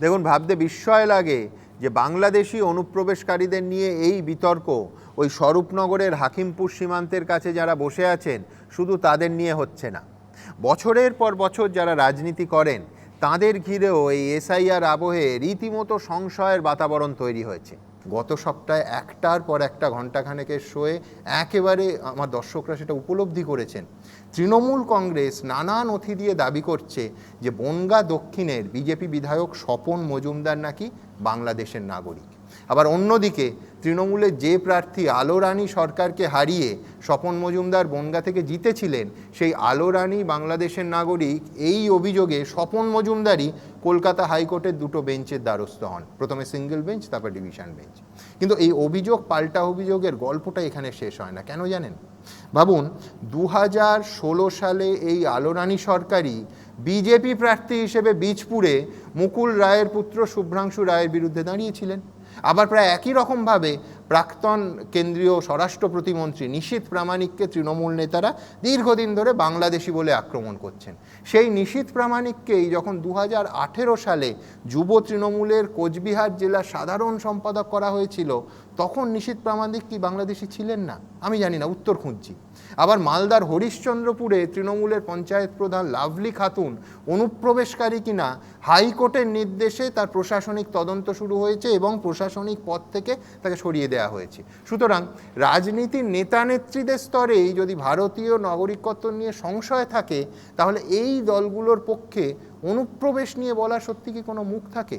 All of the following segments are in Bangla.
দেখুন, ভাবতে বিস্ময় লাগে যে বাংলাদেশি অনুপ্রবেশকারীদের নিয়ে এই বিতর্ক, ওই স্বরূপনগরের হাকিমপুর সীমান্তের কাছে যারা বসে আছেন, শুধু তাদের নিয়ে হচ্ছে না। বছরের পর বছর যারা রাজনীতি করেন, তাদের ঘিরেও এই এসআইআর আবহে রীতিমতো সংশয়ের বাতাবরণ তৈরি হয়েছে। গত সপ্তাহে একটার পর একটা ঘণ্টাখানেকের শোয়ে একেবারে আমার দর্শকরা সেটা উপলব্ধি করেছেন। তৃণমূল কংগ্রেস নানা নথি দিয়ে দাবি করছে যে বনগা দক্ষিণের বিজেপি বিধায়ক স্বপন মজুমদার নাকি বাংলাদেশের নাগরিক। আবার অন্যদিকে তৃণমূলের যে প্রার্থী আলো রানী সরকারকে হারিয়ে স্বপন মজুমদার বনগা থেকে জিতেছিলেন, সেই আলো রানী বাংলাদেশের নাগরিক এই অভিযোগে স্বপন মজুমদারই কলকাতা হাইকোর্টের দুটো বেঞ্চের দ্বারস্থ হন। প্রথমে সিঙ্গেল বেঞ্চ, তারপর ডিভিশন বেঞ্চ। কিন্তু এই অভিযোগ, পাল্টা অভিযোগের গল্পটা এখানে শেষ হয় না। কেন জানেন? ভাবুন দু হাজার ষোলো সালে এই আলোরানী সরকারই বিজেপি প্রার্থী হিসেবে বীজপুরে মুকুল রায়ের পুত্র শুভ্রাংশু রায়ের বিরুদ্ধে দাঁড়িয়েছিলেন। আবার প্রায় একই রকমভাবে প্রাক্তন কেন্দ্রীয় স্বরাষ্ট্র প্রতিমন্ত্রী নিশীথ প্রামাণিককে তৃণমূল নেতারা দীর্ঘদিন ধরে বাংলাদেশি বলে আক্রমণ করছেন। সেই নিশীথ প্রামাণিককেই যখন দু হাজার আঠেরো সালে যুব তৃণমূলের কোচবিহার জেলা সাধারণ সম্পাদক করা হয়েছিল, তখন নিশীথ প্রামাণিক কি বাংলাদেশি ছিলেন না? আমি জানি না, উত্তর খুঁজছি। আবার মালদার হরিশ্চন্দ্রপুরে তৃণমূলের পঞ্চায়েত প্রধান লাভলি খাতুন অনুপ্রবেশকারী কিনা, হাইকোর্টের নির্দেশে তার প্রশাসনিক তদন্ত শুরু হয়েছে এবং প্রশাসনিক পদ থেকে তাকে সরিয়ে দেওয়া হয়েছে। সুতরাং রাজনীতির নেতা নেত্রীদের স্তরেই যদি ভারতীয় নাগরিকত্ব নিয়ে সংশয় থাকে, তাহলে এই দলগুলোর পক্ষে অনুপ্রবেশ নিয়ে বলা সত্যি কি কোনো মুখ থাকে?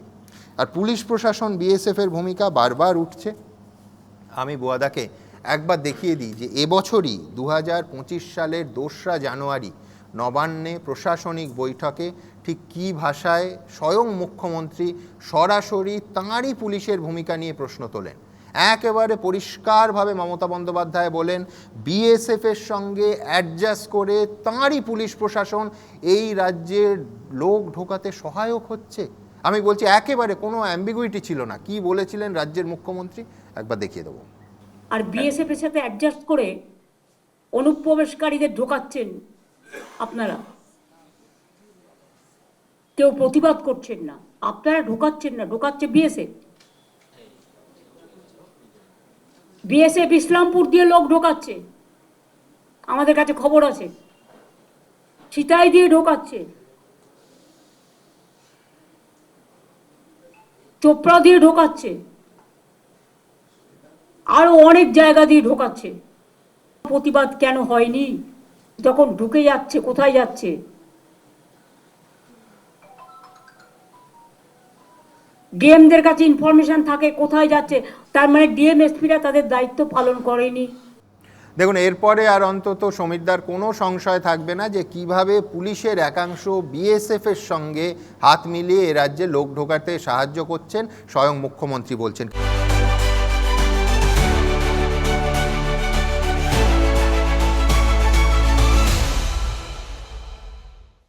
আর পুলিশ প্রশাসন বিএসএফের ভূমিকা বারবার উঠছে। আমি বোয়াদাকে একবার দেখিয়ে দিই যে এবছরই দু হাজার পঁচিশ সালের দোসরা জানুয়ারি নবান্নে প্রশাসনিক বৈঠকে ঠিক কী ভাষায় স্বয়ং মুখ্যমন্ত্রী সরাসরি তাঁরই পুলিশের ভূমিকা নিয়ে প্রশ্ন তোলেন। একেবারে পরিষ্কারভাবে মমতা বন্দ্যোপাধ্যায় বলেন বিএসএফের সঙ্গে অ্যাডজাস্ট করে তাঁরই পুলিশ প্রশাসন এই রাজ্যের লোক ঢোকাতে সহায়ক হচ্ছে। আমি বলছি, একেবারে কোনো অ্যাম্বিগুইটি ছিল না। কি বলেছিলেন রাজ্যের মুখ্যমন্ত্রী? একবার দেখিয়ে দেবো। আর বিএসএফ এর সাথে অ্যাডজাস্ট করে অনুপ্রবেশকারীদের ঢোকাচ্ছেন আপনারা। কেউ প্রতিবাদ করছেন না। আপনারা ঢোকাচ্ছেন না, ঢোকাচ্ছে বিএসএফ বিএসএফ ইসলামপুর দিয়ে লোক ঢোকাচ্ছে। আমাদের কাছে খবর আছে। সিতাই দিয়ে ঢোকাচ্ছে। চোপড়া দিয়ে ঢোকাচ্ছে। আরও অনেক জায়গা দিয়ে ঢোকাচ্ছে। প্রতিবাদ কেন হয়নি? যখন ঢুকে যাচ্ছে, কোথায় যাচ্ছে? ডিএমদের কাছে ইনফরমেশন থাকে, কোথায় যাচ্ছে, তার মানে ডিএম এসপিরা তাদের দায়িত্ব পালন করেনি। দেখুন, এরপরে আর অন্তত সমীরদার কোনো সংশয় থাকবে না যে কীভাবে পুলিশের একাংশ বিএসএফ এর সঙ্গে হাত মিলিয়ে এ রাজ্যে লোক ঢোকাতে সাহায্য করছেন, স্বয়ং মুখ্যমন্ত্রী বলছেন।